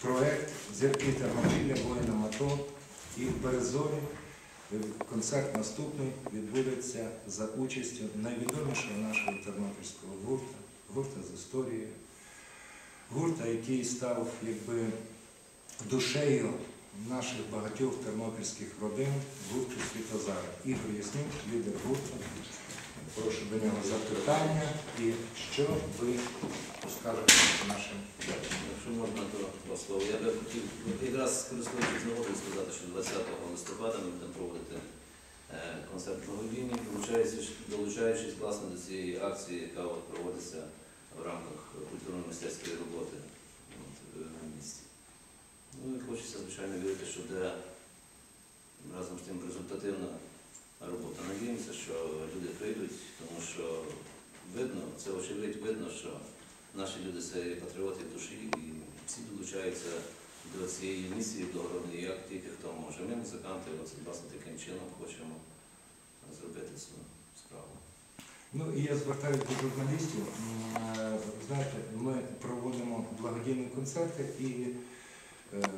проект Зірки Тернопілля воїнам АТО і в Березові. Концерт наступний відбудеться за участю найвідомішого нашого тернопільського гурта, гурта з історією, гурта, який став якби душею наших багатьох тернопільських родин гурту Світозара. Ігор Яснюк, лідер гурту. Прошу до нього запитання і що ви скажете нашим два слова. Я би хотів якраз користуючись нагодою сказати, що 20 листопада ми будемо проводити е, концерт благодійний, долучаючись, власне до цієї акції, яка от проводиться в рамках культурно-мистецької роботи от, е, на місці. Ну і хочеться, звичайно, вірити, що буде разом з тим результативна робота. Надіємося, що люди прийдуть, тому що видно, це очевидь видно, що наші люди це патріоти в душі і всі долучаються до цієї місії благородної, як тільки хто може. Ми, музиканти, власне, таким чином хочемо зробити цю справу. Ну і я звертаюся до журналістів. Е, Знаєте, ми проводимо благодійні концерти і е,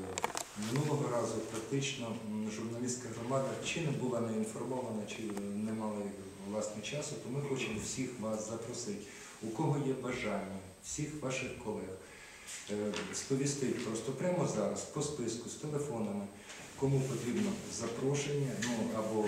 минулого разу практично журналістська громада чи не була не інформована, чи не мала власне часу, то ми хочемо всіх вас запросити, у кого є бажання, всіх ваших колег, е, сповістити просто прямо зараз по списку з телефонами, кому потрібно запрошення, ну або